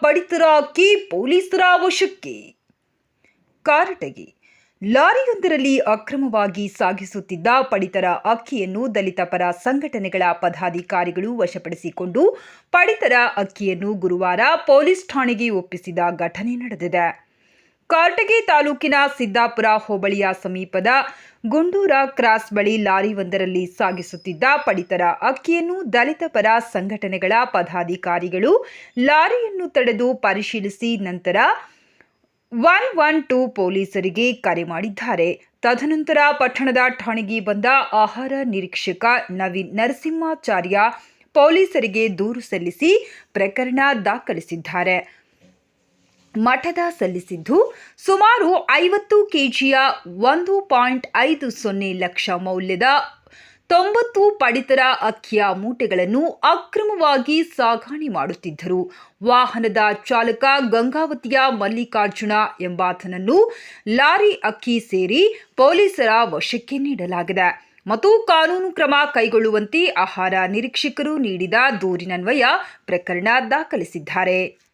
ಪಡಿತರ ಅಕ್ಕಿ ಪೊಲೀಸರ ವಶಕ್ಕೆ. ಕಾರಟಗಿ ಲಾರಿಯೊಂದರಲ್ಲಿ ಅಕ್ರಮವಾಗಿ ಸಾಗಿಸುತ್ತಿದ್ದ ಪಡಿತರ ಅಕ್ಕಿಯನ್ನು ದಲಿತ ಪರ ಸಂಘಟನೆಗಳ ಪದಾಧಿಕಾರಿಗಳು ವಶಪಡಿಸಿಕೊಂಡು ಪಡಿತರ ಅಕ್ಕಿಯನ್ನು ಗುರುವಾರ ಪೊಲೀಸ್ ಠಾಣೆಗೆ ಒಪ್ಪಿಸಿದ ಘಟನೆ ನಡೆದಿದೆ. ಕಾರಟಗಿ ತಾಲೂಕಿನ ಸಿದ್ದಾಪುರ ಹೋಬಳಿಯ ಸಮೀಪದ ಗುಂಡೂರ ಕ್ರಾಸ್ ಬಳಿ ಲಾರಿಯೊಂದರಲ್ಲಿ ಸಾಗಿಸುತ್ತಿದ್ದ ಪಡಿತರ ಅಕ್ಕಿಯನ್ನು ದಲಿತ ಪರ ಸಂಘಟನೆಗಳ ಪದಾಧಿಕಾರಿಗಳು ಲಾರಿಯನ್ನು ತಡೆದು ಪರಿಶೀಲಿಸಿ ನಂತರ ಒನ್ ಒನ್ ಟೂ ಪೊಲೀಸರಿಗೆ ಕರೆ ಮಾಡಿದ್ದಾರೆ. ತದನಂತರ ಪಟ್ಟಣದ ಠಾಣೆಗೆ ಬಂದ ಆಹಾರ ನಿರೀಕ್ಷಕ ನವೀನ್ ನರಸಿಂಹಾಚಾರ್ಯ ಪೊಲೀಸರಿಗೆ ದೂರು ಸಲ್ಲಿಸಿ ಪ್ರಕರಣ ದಾಖಲಿಸಿದ್ದಾರೆ. ಮಠದ ಸಲ್ಲಿಸಿದ್ದು ಸುಮಾರು ಐವತ್ತು ಕೆಜಿಯ ಒಂದು ಪಾಯಿಂಟ್ ಐದು ಸೊನ್ನೆ ಲಕ್ಷ ಮೌಲ್ಯದ ತೊಂಬತ್ತು ಪಡಿತರ ಅಕ್ಕಿಯ ಮೂಟೆಗಳನ್ನು ಅಕ್ರಮವಾಗಿ ಸಾಗಾಣೆ ಮಾಡುತ್ತಿದ್ದರು. ವಾಹನದ ಚಾಲಕ ಗಂಗಾವತಿಯ ಮಲ್ಲಿಕಾರ್ಜುನ ಎಂಬಾತನನ್ನು ಲಾರಿ ಅಕ್ಕಿ ಸೇರಿ ಪೊಲೀಸರ ವಶಕ್ಕೆ ನೀಡಲಾಗಿದೆ. ಮತ್ತು ಕಾನೂನು ಕ್ರಮ ಕೈಗೊಳ್ಳುವಂತೆ ಆಹಾರ ನಿರೀಕ್ಷಕರು ನೀಡಿದ ದೂರಿನನ್ವಯ ಪ್ರಕರಣ ದಾಖಲಿಸಿದ್ದಾರೆ.